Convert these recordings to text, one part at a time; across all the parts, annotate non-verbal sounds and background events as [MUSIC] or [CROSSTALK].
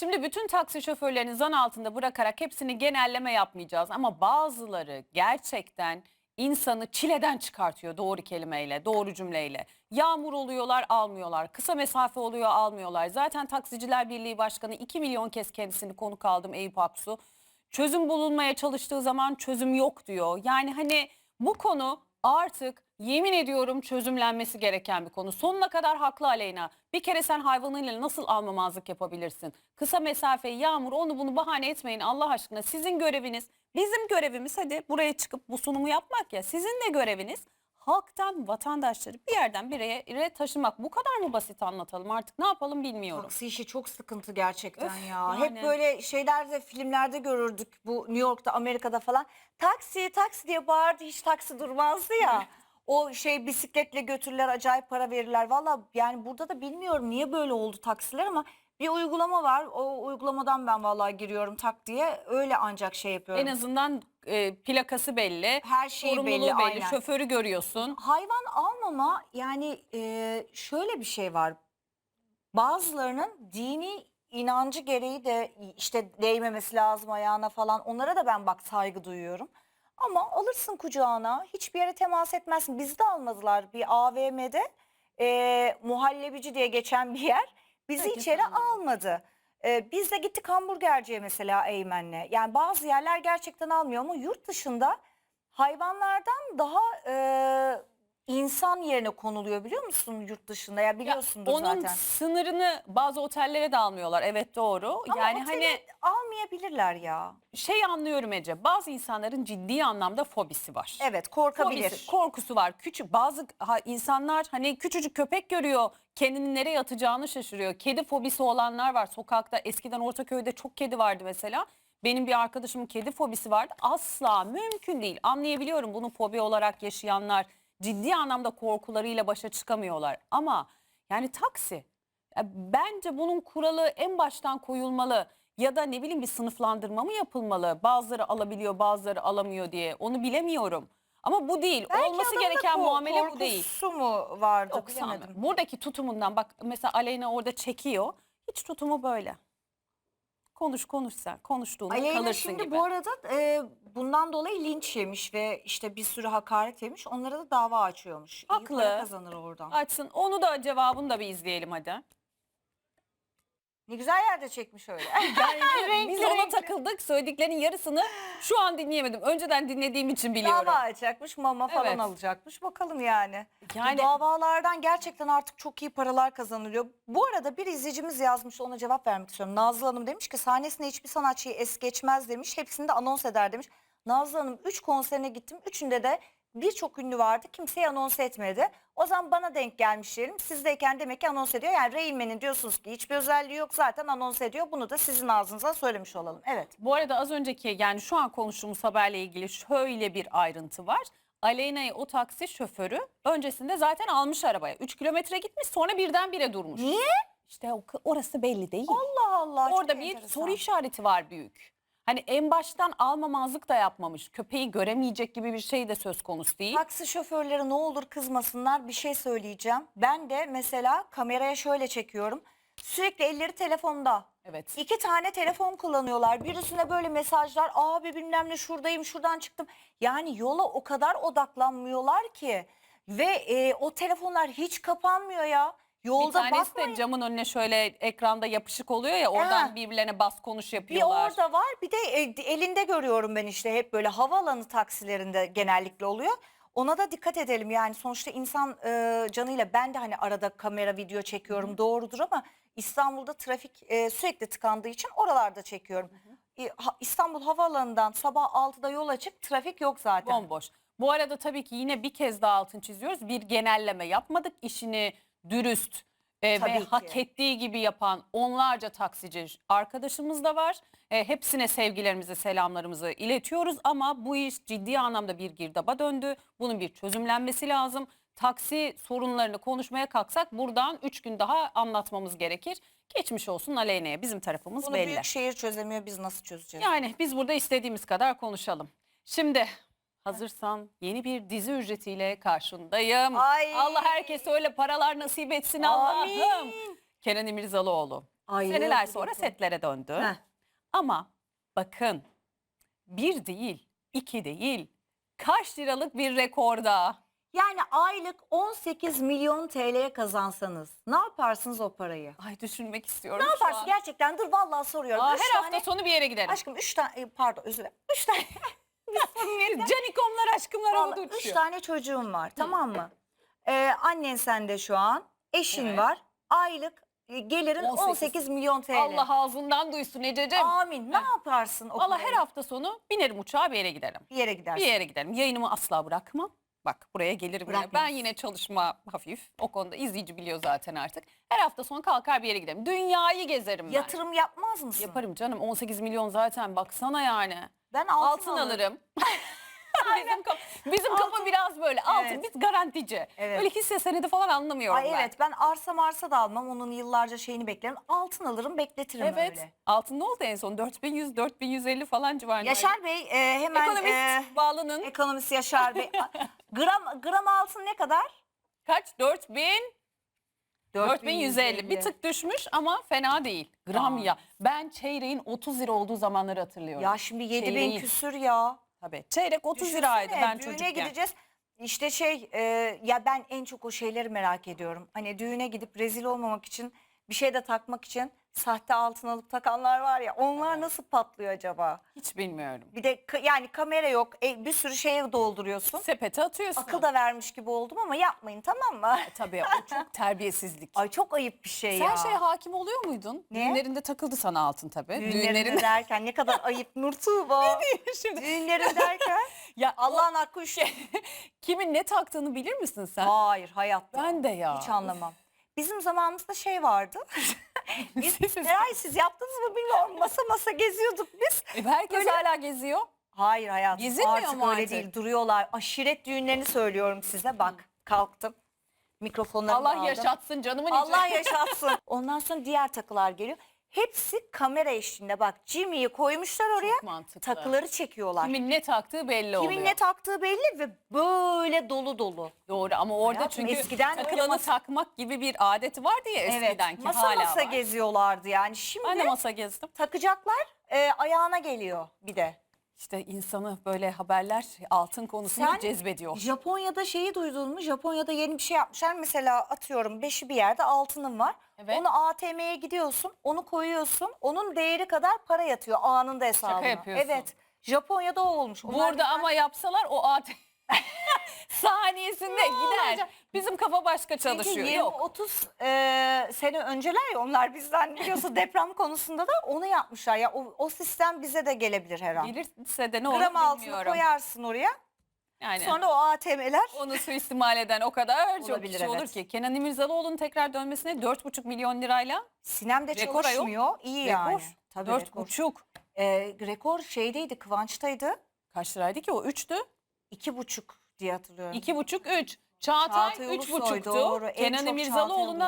Şimdi bütün taksi şoförlerini zan altında bırakarak hepsini genelleme yapmayacağız ama bazıları gerçekten insanı çileden çıkartıyor doğru kelimeyle, doğru cümleyle. Yağmur oluyorlar, almıyorlar. Kısa mesafe oluyor, almıyorlar. Zaten Taksiciler Birliği Başkanı 2 milyon kez kendisini konuk aldım Eyüp Aksu. Çözüm bulunmaya çalıştığı zaman çözüm yok diyor. Yani hani bu konu artık yemin ediyorum çözümlenmesi gereken bir konu. Sonuna kadar haklı Aleyna. Bir kere sen hayvanıyla nasıl almamazlık yapabilirsin? Kısa mesafe, yağmur onu bunu bahane etmeyin Allah aşkına. Sizin göreviniz, bizim görevimiz hadi buraya çıkıp bu sunumu yapmak ya. Sizin de göreviniz halktan vatandaşları bir yerden bir yere taşımak. Bu kadar mı basit anlatalım artık ne yapalım bilmiyorum. Taksi işi çok sıkıntı gerçekten Öf, ya. yani. Hep böyle şeylerde filmlerde görürdük bu New York'ta Amerika'da falan. Taksi taksi diye bağırdı hiç taksi durmazdı ya. [LAUGHS] o şey bisikletle götürürler acayip para verirler. Valla yani burada da bilmiyorum niye böyle oldu taksiler ama bir uygulama var. O uygulamadan ben vallahi giriyorum tak diye öyle ancak şey yapıyorum. En azından e, plakası belli, Her şey sorumluluğu belli, belli, aynen. şoförü görüyorsun. Hayvan almama yani e, şöyle bir şey var. Bazılarının dini inancı gereği de işte değmemesi lazım ayağına falan. Onlara da ben bak saygı duyuyorum. Ama alırsın kucağına hiçbir yere temas etmezsin. Bizi de almadılar bir AVM'de e, muhallebici diye geçen bir yer. Bizi Peki, içeri tamam. almadı. E, biz de gittik hamburgerciye mesela Eymen'le. Yani bazı yerler gerçekten almıyor ama yurt dışında hayvanlardan daha e, insan yerine konuluyor biliyor musun yurt dışında? Ya biliyorsundur Onun zaten. sınırını bazı otellere de almıyorlar. Evet doğru. Ama yani hani almayabilirler ya. şey anlıyorum Ece. Bazı insanların ciddi anlamda fobisi var. Evet korkabilir. Fobisi, korkusu var. Küçük bazı ha, insanlar hani küçücük köpek görüyor, kendini nereye atacağını şaşırıyor. Kedi fobisi olanlar var. Sokakta eskiden Ortaköy'de çok kedi vardı mesela. Benim bir arkadaşımın kedi fobisi vardı. Asla mümkün değil. Anlayabiliyorum bunu fobi olarak yaşayanlar ciddi anlamda korkularıyla başa çıkamıyorlar. Ama yani taksi bence bunun kuralı en baştan koyulmalı ya da ne bileyim bir sınıflandırma mı yapılmalı? Bazıları alabiliyor, bazıları alamıyor diye. Onu bilemiyorum. Ama bu değil. Belki Olması gereken ko- muamele bu değil. Korkusu mu vardı Yok sanmıyorum. Buradaki tutumundan bak mesela Aleyna orada çekiyor. Hiç tutumu böyle. Konuş konuş sen. Konuştuğunda Aleyna kalırsın şimdi gibi. bu arada e, bundan dolayı linç yemiş ve işte bir sürü hakaret yemiş. Onlara da dava açıyormuş. İyi Haklı. para kazanır oradan. Açsın. Onu da cevabını da bir izleyelim hadi. Ne güzel yerde çekmiş öyle. [LAUGHS] Yani [LAUGHS] biz ona takıldık. Söylediklerinin yarısını şu an dinleyemedim. Önceden dinlediğim için biliyorum. Dava açacakmış, mama falan Evet. alacakmış. Bakalım yani. Yani- Bu davalardan gerçekten artık çok iyi paralar kazanılıyor. Bu arada bir izleyicimiz yazmış ona cevap vermek istiyorum. Nazlı Hanım demiş ki sahnesine hiçbir sanatçıyı es geçmez demiş. Hepsini de anons eder demiş. Nazlı Hanım 3 konserine gittim. Üçünde de birçok ünlü vardı. Kimseyi anons etmedi. O zaman bana denk gelmiş diyelim. Sizdeyken demek ki anons ediyor. Yani Reilmen'in diyorsunuz ki hiçbir özelliği yok zaten anons ediyor. Bunu da sizin ağzınıza söylemiş olalım. Evet. Bu arada az önceki yani şu an konuştuğumuz haberle ilgili şöyle bir ayrıntı var. Aleyna'yı o taksi şoförü öncesinde zaten almış arabaya. 3 kilometre gitmiş sonra birdenbire durmuş. Niye? İşte orası belli değil. Allah Allah. Orada bir enteresan. soru işareti var büyük. Hani en baştan almamazlık da yapmamış. Köpeği göremeyecek gibi bir şey de söz konusu değil. Taksi şoförleri ne olur kızmasınlar bir şey söyleyeceğim. Ben de mesela kameraya şöyle çekiyorum. Sürekli elleri telefonda. Evet. İki tane telefon kullanıyorlar. Birisine böyle mesajlar. Abi bilmem ne şuradayım şuradan çıktım. Yani yola o kadar odaklanmıyorlar ki. Ve e, o telefonlar hiç kapanmıyor ya. Bir Yolda tanesi bakmayın. de camın önüne şöyle ekranda yapışık oluyor ya oradan Ha. birbirlerine bas konuş Bir yapıyorlar. orada var bir de e, elinde görüyorum ben işte hep böyle havaalanı taksilerinde genellikle oluyor. Ona da dikkat edelim yani sonuçta insan e, canıyla ben de hani arada kamera video çekiyorum doğrudur ama İstanbul'da trafik e, sürekli tıkandığı için oralarda çekiyorum. E, ha- İstanbul Havaalanı'ndan sabah 6'da yola çık trafik yok zaten. Bomboş. Bu arada tabii ki yine bir kez daha altın çiziyoruz. Bir genelleme yapmadık. İşini dürüst e, Tabii ve ki. hak ettiği gibi yapan onlarca taksici arkadaşımız da var. E, hepsine sevgilerimizi, selamlarımızı iletiyoruz ama bu iş ciddi anlamda bir girdaba döndü. Bunun bir çözümlenmesi lazım. Taksi sorunlarını konuşmaya kalksak buradan 3 gün daha anlatmamız gerekir. Geçmiş olsun Aleyna'ya bizim tarafımız Bunu belli. büyük şehir çözemiyor biz nasıl çözeceğiz? Yani biz burada istediğimiz kadar konuşalım. Şimdi hazırsan yeni bir dizi ücretiyle karşındayım. Ay. Allah herkese öyle paralar nasip etsin Allah'ım. Kenan İmirzalıoğlu Aylığı Seneler sonra dedi. setlere döndü. Heh. Ama bakın bir değil, iki değil. Kaç liralık bir rekorda. Yani aylık 18 milyon TL'ye kazansanız ne yaparsınız o parayı? Ay düşünmek istiyorum Ne şu yaparsın an. gerçekten? Dur vallahi soruyorum. Aa, Üç her tane, hafta sonu bir yere giderim. Aşkım 3 tane e, pardon özür dilerim. 3 tane. Canikomlar aşkımlar havada Vallahi üç uçuyor. tane çocuğum var tamam mı? Ee, annen sende şu an. Eşin Evet. var. Aylık e, gelirin 18, 18 milyon TL. Allah ağzından duysun Ececiğim. Amin. Ne Heh. yaparsın o Valla parayı? her hafta sonu binerim uçağa bir yere giderim. bir yere gidersin. Bir yere giderim. Yayınımı asla bırakmam. Bak buraya gelirim yine. Ben yine çalışma hafif. O konuda izleyici biliyor zaten artık. Her hafta sonu kalkar bir yere giderim. Dünyayı gezerim ben. Yatırım yapmaz mısın? Yaparım canım 18 milyon zaten baksana yani. Ben altın, Altın, alırım. [LAUGHS] [LAUGHS] bizim kafa, bizim kafa biraz böyle altın Evet. biz garantici. Evet. Öyle hisse senedi falan anlamıyorum Ay ben. evet ben arsa marsa da almam. Onun yıllarca şeyini beklerim. Altın alırım bekletirim Evet. öyle. Altın ne oldu en son? 4100 4150 falan civarında. Yaşar Bey e, hemen Ekonomist e, bağlanın. ekonomist Yaşar Bey. [LAUGHS] gram gram altın ne kadar? Kaç? 4000 4150. Bir tık düşmüş ama fena değil. Gram Aa. ya. Ben çeyreğin 30 lira olduğu zamanları hatırlıyorum. Ya şimdi 7000 Çeyreğin. küsür ya. Tabii. Çeyrek 30 Düşünsene, liraydı ben düğüne çocukken. gideceğiz. İşte şey e, ya ben en çok o şeyleri merak ediyorum. Hani düğüne gidip rezil olmamak için bir şey de takmak için sahte altın alıp takanlar var ya onlar nasıl patlıyor acaba? Hiç bilmiyorum. Bir de ka- yani kamera yok e, bir sürü şeye dolduruyorsun. Sepete atıyorsun. Akıl da vermiş gibi oldum ama yapmayın tamam mı? E, Tabii o çok [LAUGHS] terbiyesizlik. Ay çok ayıp bir şey Sen ya. şeye hakim oluyor muydun? Ne? Düğünlerinde takıldı sana altın tabii. Düğünlerinde [LAUGHS] derken ne kadar ayıp Nur Tuğba. Şimdi Düğünlerin derken [LAUGHS] ya Allah'ın hakkı şu. kimin ne taktığını bilir misin sen? Hayır hayatta. Ben de ya. Hiç anlamam. Bizim zamanımızda şey vardı. [LAUGHS] biz, Eray siz yaptınız mı bilmiyorum. Masa masa geziyorduk biz. E, Herkes Böyle- hala geziyor. Hayır hayatım Gezilmiyor artık mu öyle artık? değil. Duruyorlar. Aşiret düğünlerini söylüyorum size. Bak kalktım. Mikrofonlarımı Allah aldım. yaşatsın canımın Allah içi. [LAUGHS] yaşatsın. Ondan sonra diğer takılar geliyor. Hepsi kamera eşliğinde bak Jimmy'yi koymuşlar oraya. Çok mantıklı. Takıları çekiyorlar. Kimin ne taktığı belli oluyor. Kimin ne taktığı belli ve böyle dolu dolu. Doğru ama orada Hayatım, çünkü eskiden öyle takılanı masa- takmak gibi bir adeti vardı ya eskiden ki masa hala masa var. geziyorlardı yani. Şimdi Ben de masa gezdim. takacaklar e, ayağına geliyor bir de. İşte insanı böyle haberler altın konusunda Sen cezbediyor. Japonya'da şeyi duydun mu? Japonya'da yeni bir şey yapmışlar. Mesela atıyorum beşi bir yerde altının var. Evet. Onu ATM'ye gidiyorsun, onu koyuyorsun. Onun değeri kadar para yatıyor anında hesabına. yapıyorsun. Evet. Japonya'da o olmuş. Onlar Burada ama yapsalar o at [LAUGHS] saniyesinde gider. olacak? Bizim kafa başka Çünkü çalışıyor. 20 Yok. 30 e, sene önceler ya onlar bizden biliyorsun [LAUGHS] deprem konusunda da onu yapmışlar. Ya o, o sistem bize de gelebilir her an. Gelirse de ne olur Gram bilmiyorum. koyarsın oraya. Yani Sonra o ATM'ler onu suistimal eden o kadar [LAUGHS] çok Olabilir, kişi olur evet. ki. Kenan İmirzalıoğlu'nun tekrar dönmesine 4,5 milyon lirayla Sinem'de Rekor ayol. çalışmıyor. İyi yani. rekor. Tabii Dört rekor. buçuk. Ee, rekor şeydeydi Kıvanç'taydı. Kaç liraydı ki o? Üçtü. İki buçuk diye hatırlıyorum. İki buçuk, üç. Çağatay, Çağatay üç Ulusoy, buçuktu. doğru. En Kenan çok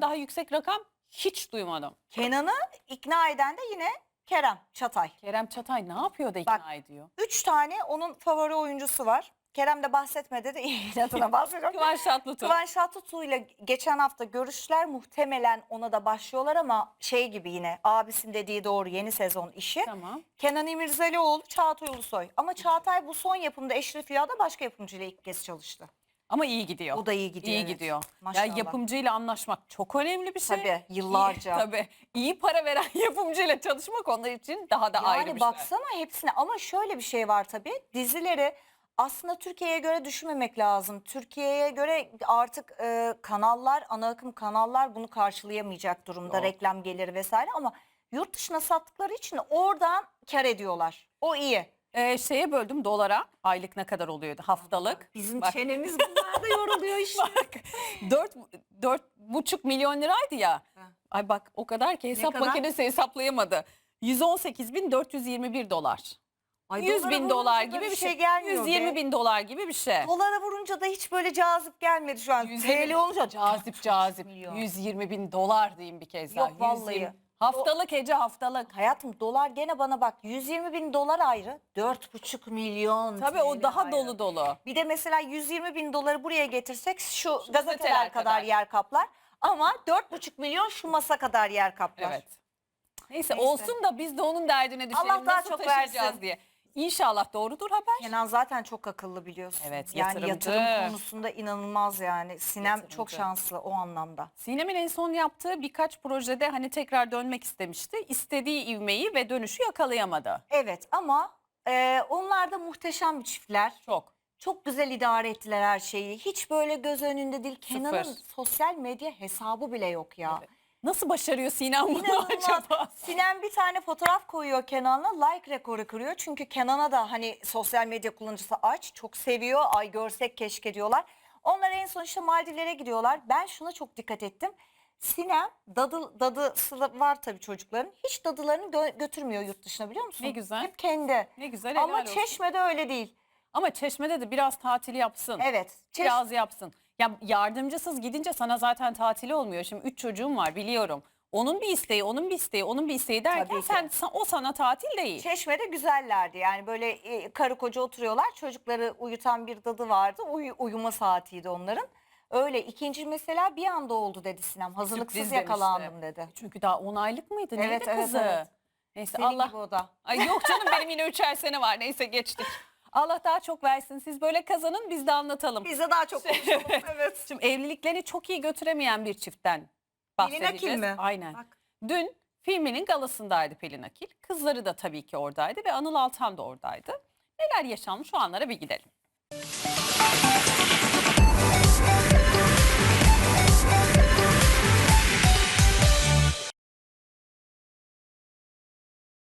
daha yüksek rakam hiç duymadım. Kenan'ı ikna eden de yine Kerem Çatay. Kerem Çatay ne yapıyor da ikna ediyor? Üç tane onun favori oyuncusu var. Kerem de bahsetmedi de [LAUGHS] inadına bahsediyorum. Kıvanç Tatlıtuğ. Kıvanç Tatlıtuğ ile geçen hafta görüştüler. Muhtemelen ona da başlıyorlar ama şey gibi yine abisinin dediği doğru yeni sezon işi. Tamam. Kenan İmirzalıoğlu, Çağatay Ulusoy. Ama Çağatay bu son yapımda Eşref Rüya'da başka yapımcıyla ilk kez çalıştı. Ama iyi gidiyor. O da iyi gidiyor. İyi evet. gidiyor. Maşallah. Ya yapımcıyla anlaşmak çok önemli bir şey. Tabii yıllarca. İyi, tabii. İyi para veren [LAUGHS] yapımcıyla çalışmak onlar için daha da ayrı Yani bir şey. baksana hepsine ama şöyle bir şey var tabii. Dizileri aslında Türkiye'ye göre düşünmemek lazım. Türkiye'ye göre artık e, kanallar, ana akım kanallar bunu karşılayamayacak durumda. Yok. Reklam geliri vesaire ama yurt dışına sattıkları için oradan kar ediyorlar. O iyi. Ee, şeye böldüm dolara. Aylık ne kadar oluyordu? Haftalık. Bizim Bak. çenemiz bunlarda yoruluyor [LAUGHS] işte. Bak 4 dört buçuk milyon liraydı ya. Ha. Ay bak o kadar ki hesap kadar? makinesi hesaplayamadı. 118.421 dolar. Ay, 100 dolara bin vurunca dolar da gibi bir bir şey. gelmiyor 120 be. bin dolar gibi bir şey. Dolara vurunca da hiç böyle cazip gelmedi şu an. 120 TL olunca cazip cazip. milyon. 120 bin dolar diyeyim bir kez daha. Yok vallahi. 120. Haftalık Ece haftalık. Hayatım dolar gene bana bak 120 bin dolar ayrı 4,5 milyon Tabii o TL daha ayrı. dolu dolu. Bir de mesela 120 bin doları buraya getirsek şu, gazeteler kadar, kadar. yer kaplar. Ama 4,5 milyon şu masa kadar yer kaplar. Evet. Neyse, Neyse. olsun da biz de onun derdine düşelim. Allah daha nasıl çok taşıyacağız versin. diye. İnşallah doğrudur haber. Kenan zaten çok akıllı biliyorsun. Evet, yani yatırımcı. yatırım konusunda inanılmaz yani. Sinem çok Yatırımcı. şanslı o anlamda. Sinem'in en son yaptığı birkaç projede hani tekrar dönmek istemişti. İstediği ivmeyi ve dönüşü yakalayamadı. Evet ama e, onlar da muhteşem bir çiftler. Çok. Çok güzel idare ettiler her şeyi. Hiç böyle göz önünde değil. Kenan'ın sosyal medya hesabı bile yok ya. Evet. Nasıl başarıyor Sinem bunu İnanılmaz. acaba? Sinem bir tane fotoğraf koyuyor Kenan'la like rekoru kırıyor. Çünkü Kenan'a da hani sosyal medya kullanıcısı aç çok seviyor. Ay görsek keşke diyorlar. Onlar en son işte Maldivlere gidiyorlar. Ben şuna çok dikkat ettim. Sinem dadı, dadısı da var tabii çocukların. Hiç dadılarını gö- götürmüyor yurt dışına biliyor musun? Ne güzel. Hep kendi. Ne güzel helal Ama olsun. Çeşme'de öyle değil. Ama Çeşme'de de biraz tatil yapsın. Evet. Çeş- Biraz yapsın. Ya yardımcısız gidince sana zaten tatili olmuyor. Şimdi üç çocuğum var biliyorum. Onun bir isteği, onun bir isteği, onun bir isteği derken Tabii ki. sen sa- o sana tatil değil. Çeşme'de güzellerdi. Yani böyle e, karı koca oturuyorlar. Çocukları uyutan bir dadı vardı. Uyu- uyuma saatiydi onların. Öyle ikinci mesela bir anda oldu dedi Sinem. Hazırlıksız Sürpriz yakalandım dedi. Çünkü daha 10 aylık mıydı? Neydi Evet, evet, kızı? evet. Neyse Senin Allah. gibi o da. Ay yok canım benim yine üçer sene var. Neyse geçtik. Allah daha çok versin. Siz böyle kazanın biz de anlatalım. Bize daha çok konuşalım. [LAUGHS] evet. Şimdi evliliklerini çok iyi götüremeyen bir çiftten Pelin Akil bahsedeceğiz. mi? Aynen. Bak. Dün filminin galasındaydı Pelin Akil. Kızları da tabii ki oradaydı ve Anıl Altan da oradaydı. Neler yaşanmış o anlara bir gidelim.